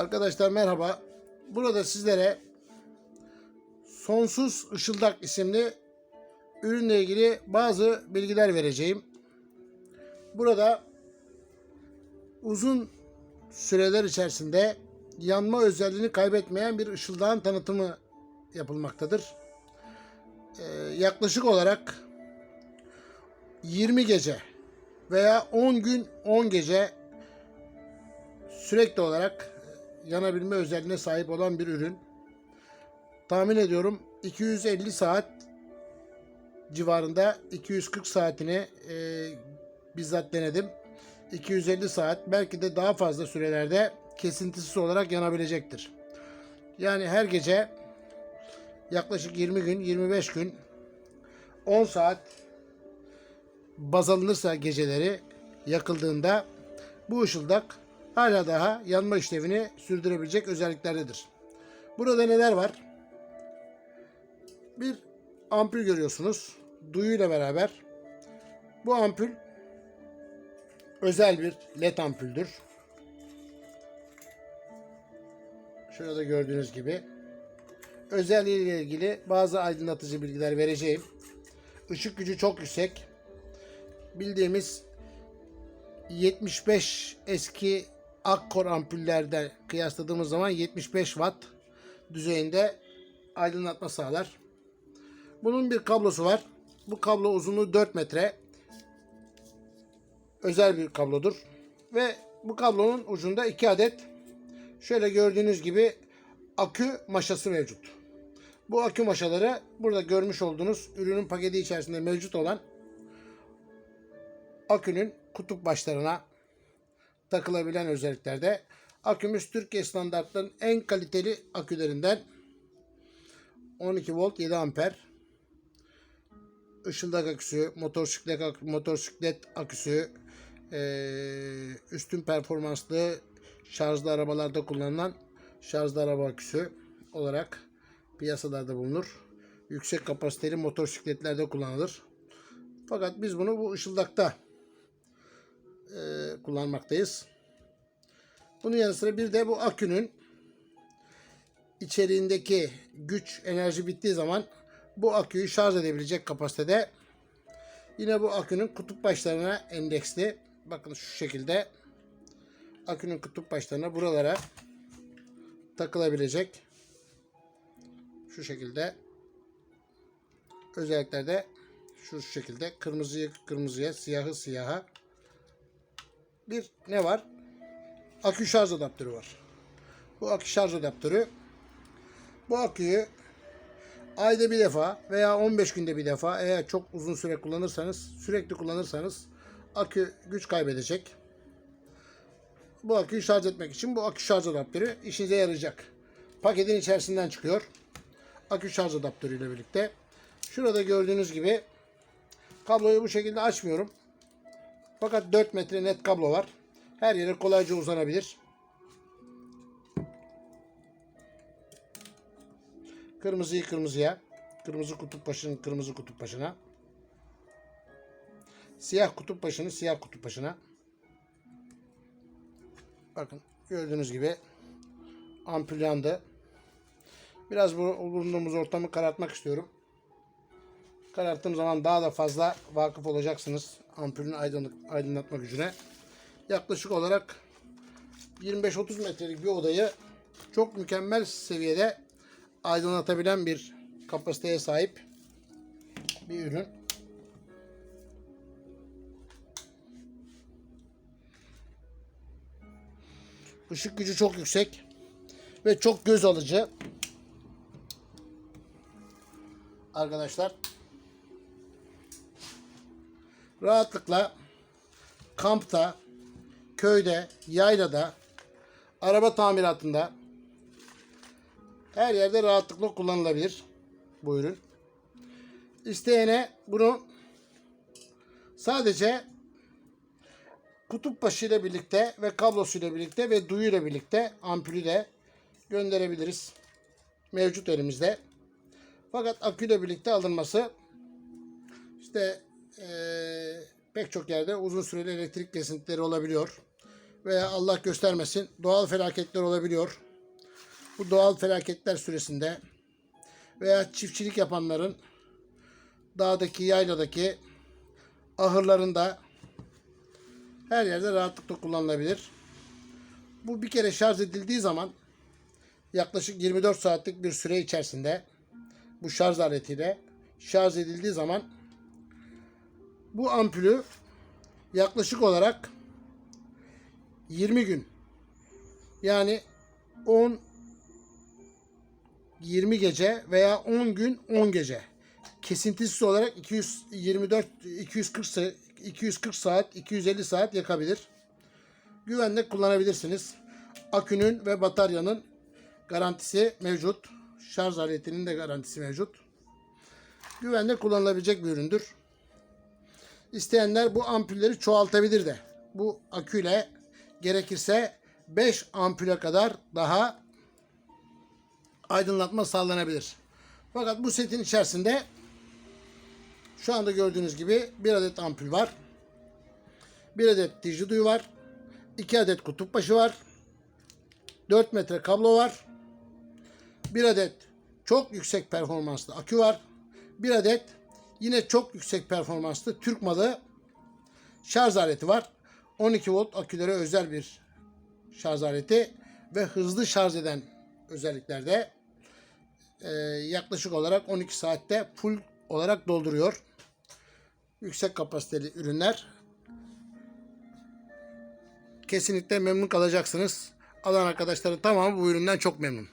Arkadaşlar merhaba. Burada sizlere Sonsuz Işıldak isimli ürünle ilgili bazı bilgiler vereceğim. Burada uzun süreler içerisinde yanma özelliğini kaybetmeyen bir ışıldağın tanıtımı yapılmaktadır. Ee, yaklaşık olarak 20 gece veya 10 gün 10 gece sürekli olarak yanabilme özelliğine sahip olan bir ürün. Tahmin ediyorum 250 saat civarında 240 saatini e, bizzat denedim. 250 saat belki de daha fazla sürelerde kesintisiz olarak yanabilecektir. Yani her gece yaklaşık 20 gün, 25 gün 10 saat baz alınırsa geceleri yakıldığında bu ışıldak hala daha yanma işlevini sürdürebilecek özelliklerdedir. Burada neler var? Bir ampul görüyorsunuz. Duyuyla beraber. Bu ampul özel bir led ampuldür. Şurada gördüğünüz gibi. Özelliğiyle ilgili bazı aydınlatıcı bilgiler vereceğim. Işık gücü çok yüksek. Bildiğimiz 75 eski Akkor ampullerde kıyasladığımız zaman 75 watt düzeyinde aydınlatma sağlar. Bunun bir kablosu var. Bu kablo uzunluğu 4 metre. Özel bir kablodur. Ve bu kablonun ucunda 2 adet şöyle gördüğünüz gibi akü maşası mevcut. Bu akü maşaları burada görmüş olduğunuz ürünün paketi içerisinde mevcut olan akünün kutup başlarına takılabilen özelliklerde. Akümüz Türkiye standartlarının en kaliteli akülerinden 12 volt 7 amper ışıldak aküsü, motosiklet, ak- motosiklet aküsü, üstün performanslı şarjlı arabalarda kullanılan şarjlı araba aküsü olarak piyasalarda bulunur. Yüksek kapasiteli motosikletlerde kullanılır. Fakat biz bunu bu ışıldakta eee, kullanmaktayız. Bunun yanı sıra bir de bu akünün içeriğindeki güç, enerji bittiği zaman bu aküyü şarj edebilecek kapasitede. Yine bu akünün kutup başlarına endeksli. Bakın şu şekilde akünün kutup başlarına buralara takılabilecek. Şu şekilde özelliklerde şu şekilde kırmızıyı kırmızıya, siyahı siyaha bir ne var? Akü şarj adaptörü var. Bu akü şarj adaptörü bu aküyü ayda bir defa veya 15 günde bir defa eğer çok uzun süre kullanırsanız, sürekli kullanırsanız akü güç kaybedecek. Bu aküyü şarj etmek için bu akü şarj adaptörü işinize yarayacak. Paketin içerisinden çıkıyor. Akü şarj adaptörü ile birlikte. Şurada gördüğünüz gibi kabloyu bu şekilde açmıyorum. Fakat 4 metre net kablo var. Her yere kolayca uzanabilir. Kırmızıyı kırmızıya, kırmızı kutup başının kırmızı kutup başına, siyah kutup başını siyah kutup başına. Bakın gördüğünüz gibi ampul yandı. Biraz bu bulunduğumuz ortamı karartmak istiyorum. Kararttığım zaman daha da fazla vakıf olacaksınız ampulün aydınlık, aydınlatma gücüne. Yaklaşık olarak 25-30 metrelik bir odayı çok mükemmel seviyede aydınlatabilen bir kapasiteye sahip bir ürün. Işık gücü çok yüksek ve çok göz alıcı. Arkadaşlar rahatlıkla kampta, köyde, yaylada, araba tamiratında her yerde rahatlıkla kullanılabilir bu ürün. İsteyene bunu sadece kutup başıyla birlikte ve kablosuyla birlikte ve duyuyla birlikte ampulü de gönderebiliriz. Mevcut elimizde. Fakat aküyle birlikte alınması işte eee, pek çok yerde uzun süreli elektrik kesintileri olabiliyor. veya Allah göstermesin doğal felaketler olabiliyor. Bu doğal felaketler süresinde veya çiftçilik yapanların dağdaki, yayladaki ahırlarında her yerde rahatlıkla kullanılabilir. Bu bir kere şarj edildiği zaman yaklaşık 24 saatlik bir süre içerisinde bu şarj aletiyle şarj edildiği zaman bu ampulü yaklaşık olarak 20 gün yani 10 20 gece veya 10 gün 10 gece kesintisiz olarak 224 240 sa- 240 saat 250 saat yakabilir. Güvenle kullanabilirsiniz. Akünün ve bataryanın garantisi mevcut. Şarj aletinin de garantisi mevcut. Güvenle kullanılabilecek bir üründür. İsteyenler bu ampulleri çoğaltabilir de. Bu aküyle gerekirse 5 ampule kadar daha aydınlatma sağlanabilir. Fakat bu setin içerisinde şu anda gördüğünüz gibi bir adet ampul var. Bir adet dijiduyu var. 2 adet kutup başı var. 4 metre kablo var. Bir adet çok yüksek performanslı akü var. Bir adet yine çok yüksek performanslı Türk malı şarj aleti var. 12 volt akülere özel bir şarj aleti ve hızlı şarj eden özelliklerde Ee, yaklaşık olarak 12 saatte full olarak dolduruyor. Yüksek kapasiteli ürünler. Kesinlikle memnun kalacaksınız. Alan arkadaşları tamamı bu üründen çok memnun.